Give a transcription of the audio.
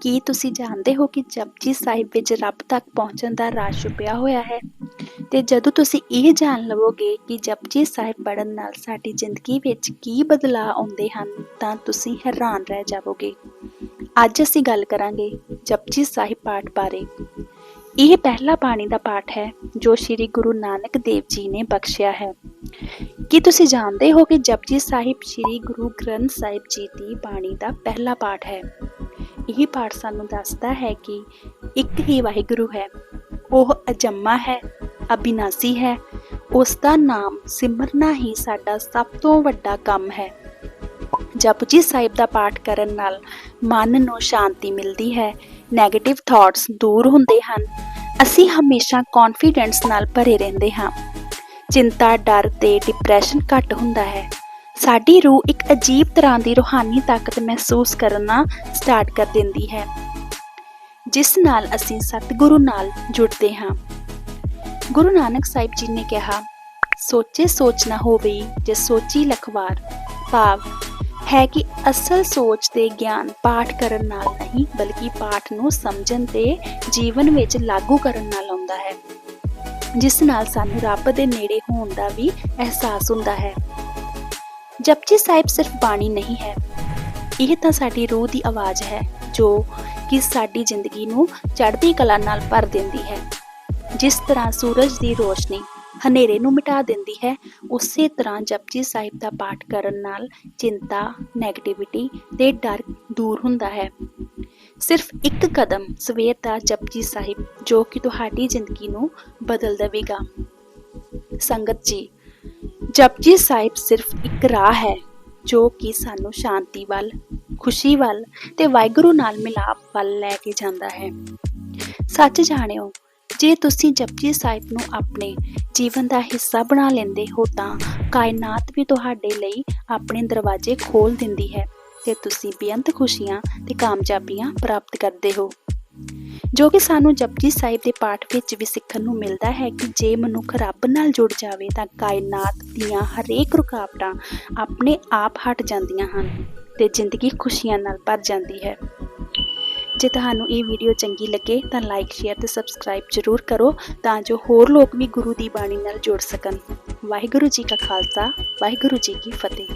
ਕੀ ਤੁਸੀਂ ਜਾਣਦੇ ਹੋ ਕਿ ਜਪਜੀ ਸਾਹਿਬ ਵਿੱਚ ਰੱਬ ਤੱਕ ਪਹੁੰਚਣ ਦਾ ਰਾਜ ਛੁਪਿਆ ਹੋਇਆ ਹੈ? ਤੇ ਜਦੋਂ ਤੁਸੀਂ ਇਹ ਜਾਣ ਲਵੋਗੇ ਕਿ ਜਪਜੀ ਸਾਹਿਬ ਪੜਨ ਨਾਲ ਸਾਡੀ ਜ਼ਿੰਦਗੀ ਵਿੱਚ ਕੀ ਬਦਲਾਅ ਆਉਂਦੇ ਹਨ, ਤਾਂ ਤੁਸੀਂ ਹੈਰਾਨ ਰਹਿ ਜਾਵੋਗੇ। ਅੱਜ ਅਸੀਂ ਗੱਲ ਕਰਾਂਗੇ ਜਪਜੀ ਸਾਹਿਬ ਪਾਠ ਬਾਰੇ। ਇਹ ਪਹਿਲਾ ਬਾਣੀ ਦਾ ਪਾਠ ਹੈ, ਜੋ ਸ੍ਰੀ ਗੁਰੂ ਨਾਨਕ ਦੇਵ ਜੀ ਨੇ ਬਖਸ਼ਿਆ ਹੈ। ਕੀ ਤੁਸੀਂ ਜਾਣਦੇ ਹੋ ਕਿ ਜਪਜੀ ਸਾਹਿਬ ਸ੍ਰੀ ਗੁਰੂ ਗ੍ਰੰਥ ਸਾਹਿਬ ਜੀ ਦੀ ਬਾਣੀ ਦਾ ਪਹਿਲਾ ਪਾਠ ਹੈ? ਇਹ ਪਾਠ ਸਾਨੂੰ ਦੱਸਦਾ ਹੈ ਕਿ ਇੱਕ ਹੀ ਵਾਹਿਗੁਰੂ ਹੈ। ਉਹ ਅਜੰਮਾ ਹੈ, ਅਬਿਨਾਸੀ ਹੈ। ਉਸ ਦਾ ਨਾਮ ਸਿਮਰਨਾ ਹੀ ਸਾਡਾ ਸਭ ਤੋਂ ਵੱਡਾ ਕੰਮ ਹੈ। ਜਪਜੀ ਸਾਹਿਬ ਦਾ ਪਾਠ ਕਰਨ ਨਾਲ ਮਨ ਨੂੰ ਸ਼ਾਂਤੀ ਮਿਲਦੀ ਹੈ। 네ਗੇਟਿਵ ਥਾਟਸ ਦੂਰ ਹੁੰਦੇ ਹਨ। ਅਸੀਂ ਹਮੇਸ਼ਾ ਕੌਨਫੀਡੈਂਸ ਨਾਲ ਭਰੇ ਰਹਿੰਦੇ ਹਾਂ। ਚਿੰਤਾ, ਡਰ ਤੇ ਡਿਪਰੈਸ਼ਨ ਘੱਟ ਹੁੰਦਾ ਹੈ। ਸਾਡੀ ਰੂਹ ਇੱਕ ਅਜੀਬ ਤਰ੍ਹਾਂ ਦੀ ਰੂਹਾਨੀ ਤਾਕਤ ਮਹਿਸੂਸ ਕਰਨਾ ਸਟਾਰਟ ਕਰ ਦਿੰਦੀ ਹੈ, ਜਿਸ ਨਾਲ ਅਸੀਂ ਸਤਿਗੁਰੂ ਨਾਲ ਜੁੜਦੇ ਹਾਂ। ਗੁਰੂ ਨਾਨਕ ਸਾਹਿਬ ਜੀ ਨੇ ਕਿਹਾ, ਸੋਚੇ ਸੋਚ ਨਾ ਹੋਵੇ, ਜੇ ਸੋਚੀ ਲਖਵਾਰ, ਭਾਵ ਹੈ ਕਿ ਅਸਲ ਸੋਚ ਤੇ ਗਿਆਨ ਪਾਠ ਕਰਨ ਨਾਲ ਨਹੀਂ, ਬਲਕਿ ਪਾਠ ਨੂੰ ਸਮਝਣ ਤੇ ਜੀਵਨ ਵਿੱਚ ਲਾਗੂ ਕਰਨ ਨਾਲ ਆਉਂਦਾ ਹੈ, ਜਿਸ ਨਾਲ ਸਾਨੂੰ ਰੱਬ ਦੇ ਨੇੜੇ ਹੋਣ ਦਾ ਵੀ ਅਹਿਸਾਸ ਹੁੰਦਾ ਹੈ। ਜਪਜੀ ਸਾਹਿਬ ਸਿਰਫ ਬਾਣੀ ਨਹੀਂ ਹੈ। ਇਹ ਤਾਂ ਸਾਡੀ ਰੂਹ ਦੀ ਆਵਾਜ਼ ਹੈ, ਜੋ ਕਿ ਸਾਡੀ ਜ਼ਿੰਦਗੀ ਨੂੰ ਚੜ੍ਹਦੀ ਕਲਾ ਨਾਲ ਭਰ ਦਿੰਦੀ ਹੈ। ਜਿਸ ਤਰ੍ਹਾਂ ਸੂਰਜ ਦੀ ਰੋਸ਼ਨੀ ਹਨੇਰੇ ਨੂੰ ਮਿਟਾ ਦਿੰਦੀ ਹੈ, ਉਸੇ ਤਰ੍ਹਾਂ ਜਪਜੀ ਸਾਹਿਬ ਦਾ ਪਾਠ ਕਰਨ ਨਾਲ ਚਿੰਤਾ 네ਗੇਟਿਵਿਟੀ ਤੇ ਡਰ ਦੂਰ ਹੁੰਦਾ ਹੈ। ਸਿਰਫ ਇੱਕ ਕਦਮ ਸਵੇਰ ਦਾ ਜਪਜੀ ਸਾਹਿਬ, ਜੋ ਕਿ ਤੁਹਾਡੀ ਜ਼ਿੰਦਗੀ ਨੂੰ ਬਦਲ ਦੇਵੇਗਾ। ਸੰਗਤ ਜੀ ਜਪਜੀ ਸਾਹਿਬ ਸਿਰਫ ਇੱਕ ਰਾਹ ਹੈ, ਜੋ ਕਿ ਸਾਨੂੰ ਸ਼ਾਂਤੀ ਵੱਲ, ਖੁਸ਼ੀ ਵੱਲ ਤੇ ਵਾਹਿਗੁਰੂ ਨਾਲ ਮਿਲਾਪ ਵੱਲ ਲੈ ਕੇ ਜਾਂਦਾ ਹੈ। ਸੱਚ ਜਾਣਿਓ, ਜੇ ਤੁਸੀਂ ਜਪਜੀ ਸਾਹਿਬ ਨੂੰ ਆਪਣੇ ਜੀਵਨ ਦਾ ਹਿੱਸਾ ਬਣਾ ਲੈਂਦੇ ਹੋ ਤਾਂ ਕਾਇਨਾਤ ਵੀ ਤੁਹਾਡੇ ਲਈ ਆਪਣੇ ਦਰਵਾਜ਼ੇ ਖੋਲ ਦਿੰਦੀ ਹੈ ਤੇ ਤੁਸੀਂ ਬੇਅੰਤ ਖੁਸ਼ੀਆਂ ਤੇ ਕਾਮਯਾਬੀਆਂ ਪ੍ਰਾਪਤ ਕਰਦੇ ਹੋ। ਜੋ ਕਿ ਸਾਨੂੰ ਜਪਜੀ ਸਾਹਿਬ ਦੇ ਪਾਠ ਵਿੱਚ ਵੀ ਸਿੱਖਣ ਨੂੰ ਮਿਲਦਾ ਹੈ ਕਿ ਜੇ ਮਨੁੱਖ ਰੱਬ ਨਾਲ ਜੁੜ ਜਾਵੇ ਤਾਂ ਕਾਇਨਾਤ ਦੀਆਂ ਹਰੇਕ ਰੁਕਾਵਟਾਂ ਆਪਣੇ ਆਪ ਹਟ ਜਾਂਦੀਆਂ ਹਨ ਤੇ ਜ਼ਿੰਦਗੀ ਖੁਸ਼ੀਆਂ ਨਾਲ ਭਰ ਜਾਂਦੀ ਹੈ। ਜੇ ਤੁਹਾਨੂੰ ਇਹ ਵੀਡੀਓ ਚੰਗੀ ਲੱਗੇ ਤਾਂ ਲਾਈਕ ਸ਼ੇਅਰ ਤੇ ਸਬਸਕ੍ਰਾਈਬ ਜ਼ਰੂਰ ਕਰੋ ਤਾਂ ਜੋ ਹੋਰ ਲੋਕ ਵੀ ਗੁਰੂ ਦੀ ਬਾਣੀ ਨਾਲ ਜੁੜ ਸਕਣ। ਵਾਹਿਗੁਰੂ ਜੀ ਕਾ ਖਾਲਸਾ, ਵਾਹਿਗੁਰੂ ਜੀ ਕੀ ਫਤਿਹ।